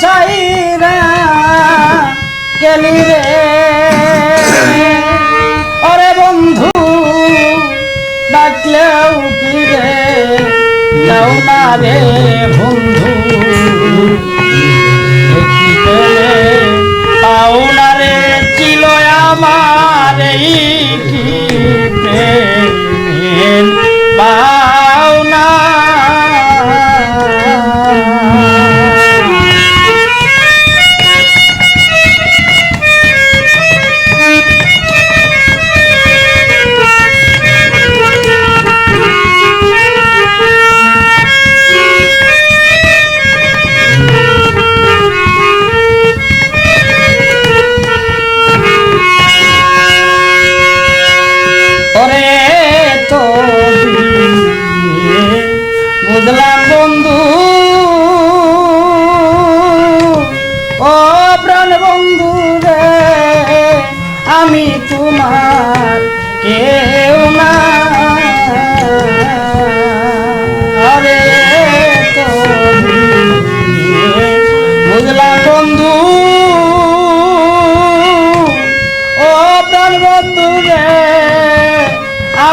চাইরা গেলি রে। ওরে বন্ধু, ডাকলেও কি রে? যাও না রে বন্ধু। পাও না রে, ছিল আমার কি প্রেমের পাওনা ওরে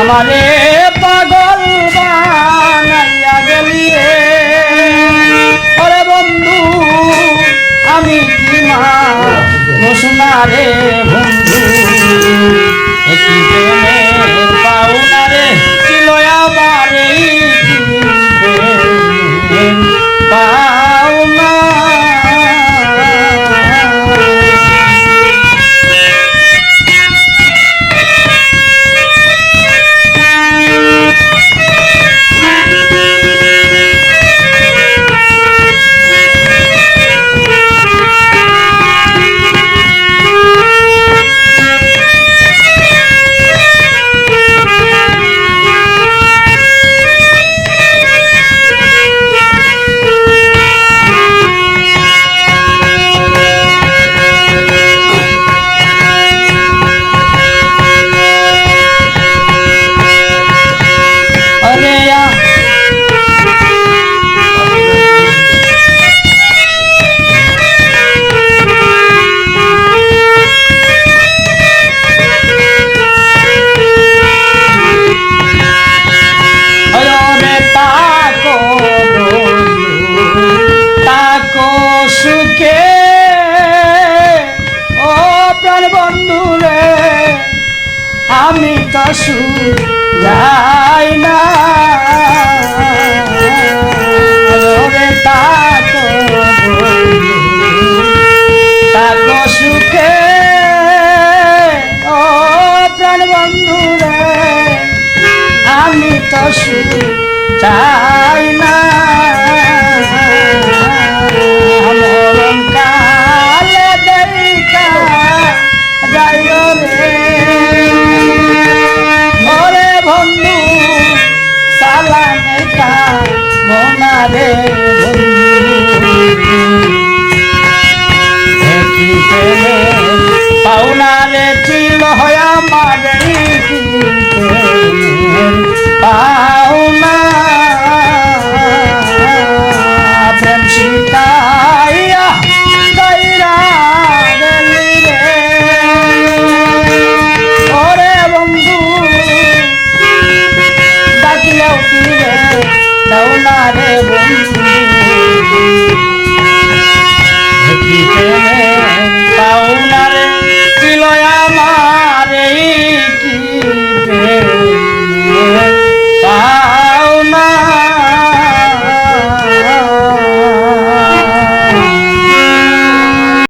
আমারে পাগল বানাইয়া গেলি রে। ওরে বন্ধু আমি কি মা? রে বন্ধু তো যাই না সুখে। ও প্রাণ বন্ধু রে আমি তো চাই না। দিলেও কি দাও না রে বন্ধু পাও না রে দিল আমার